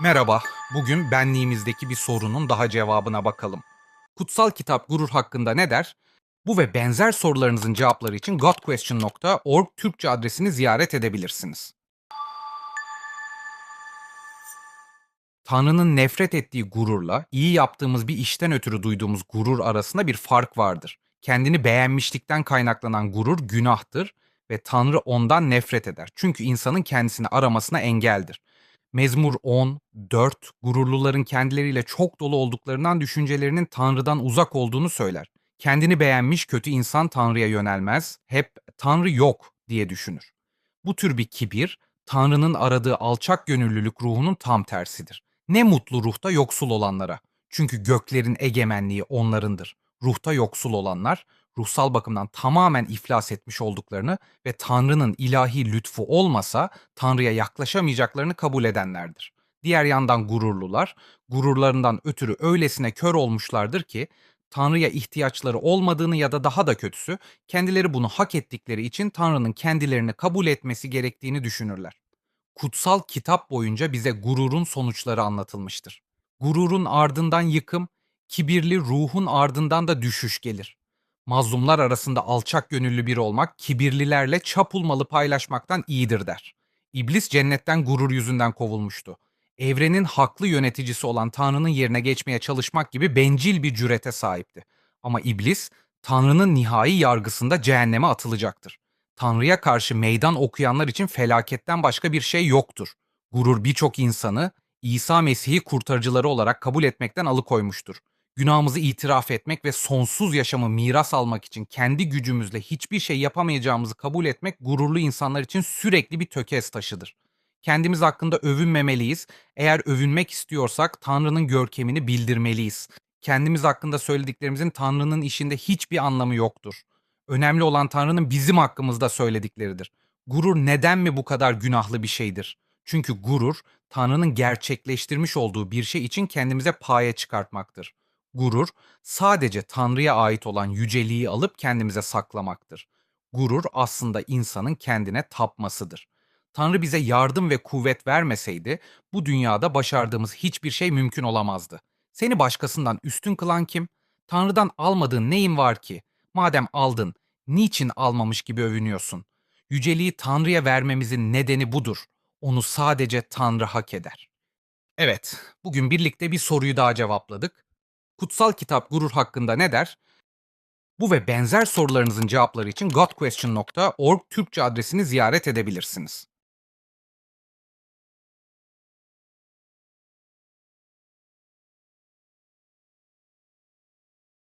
Merhaba, bugün benliğimizdeki bir sorunun daha cevabına bakalım. Kutsal kitap gurur hakkında ne der? Bu ve benzer sorularınızın cevapları için godquestion.org Türkçe adresini ziyaret edebilirsiniz. Tanrı'nın nefret ettiği gururla iyi yaptığımız bir işten ötürü duyduğumuz gurur arasında bir fark vardır. Kendini beğenmişlikten kaynaklanan gurur günahtır ve Tanrı ondan nefret eder. Çünkü insanın kendisini aramasına engeldir. Mezmur 10, 4, gururluların kendileriyle çok dolu olduklarından düşüncelerinin Tanrı'dan uzak olduğunu söyler. Kendini beğenmiş kötü insan Tanrı'ya yönelmez, hep Tanrı yok diye düşünür. Bu tür bir kibir, Tanrı'nın aradığı alçak gönüllülük ruhunun tam tersidir. Ne mutlu ruhta yoksul olanlara. Çünkü göklerin egemenliği onlarındır. Ruhta yoksul olanlar, ruhsal bakımdan tamamen iflas etmiş olduklarını ve Tanrı'nın ilahi lütfu olmasa Tanrı'ya yaklaşamayacaklarını kabul edenlerdir. Diğer yandan gururlular, gururlarından ötürü öylesine kör olmuşlardır ki Tanrı'ya ihtiyaçları olmadığını ya da daha da kötüsü kendileri bunu hak ettikleri için Tanrı'nın kendilerini kabul etmesi gerektiğini düşünürler. Kutsal kitap boyunca bize gururun sonuçları anlatılmıştır. Gururun ardından yıkım, kibirli ruhun ardından da düşüş gelir. Mazlumlar arasında alçak gönüllü biri olmak, kibirlilerle çapulmalı paylaşmaktan iyidir der. İblis cennetten gurur yüzünden kovulmuştu. Evrenin haklı yöneticisi olan Tanrı'nın yerine geçmeye çalışmak gibi bencil bir cürete sahipti. Ama iblis, Tanrı'nın nihai yargısında cehenneme atılacaktır. Tanrı'ya karşı meydan okuyanlar için felaketten başka bir şey yoktur. Gurur birçok insanı İsa Mesih'i kurtarıcıları olarak kabul etmekten alıkoymuştur. Günahımızı itiraf etmek ve sonsuz yaşamı miras almak için kendi gücümüzle hiçbir şey yapamayacağımızı kabul etmek gururlu insanlar için sürekli bir tökez taşıdır. Kendimiz hakkında övünmemeliyiz. Eğer övünmek istiyorsak Tanrı'nın görkemini bildirmeliyiz. Kendimiz hakkında söylediklerimizin Tanrı'nın işinde hiçbir anlamı yoktur. Önemli olan Tanrı'nın bizim hakkımızda söyledikleridir. Gurur neden mi bu kadar günahlı bir şeydir? Çünkü gurur Tanrı'nın gerçekleştirmiş olduğu bir şey için kendimize paye çıkartmaktır. Gurur sadece Tanrı'ya ait olan yüceliği alıp kendimize saklamaktır. Gurur aslında insanın kendine tapmasıdır. Tanrı bize yardım ve kuvvet vermeseydi bu dünyada başardığımız hiçbir şey mümkün olamazdı. Seni başkasından üstün kılan kim? Tanrı'dan almadığın neyin var ki? Madem aldın, niçin almamış gibi övünüyorsun? Yüceliği Tanrı'ya vermemizin nedeni budur. Onu sadece Tanrı hak eder. Evet, bugün birlikte bir soruyu daha cevapladık. Kutsal kitap gurur hakkında ne der? Bu ve benzer sorularınızın cevapları için godquestion.org Türkçe adresini ziyaret edebilirsiniz.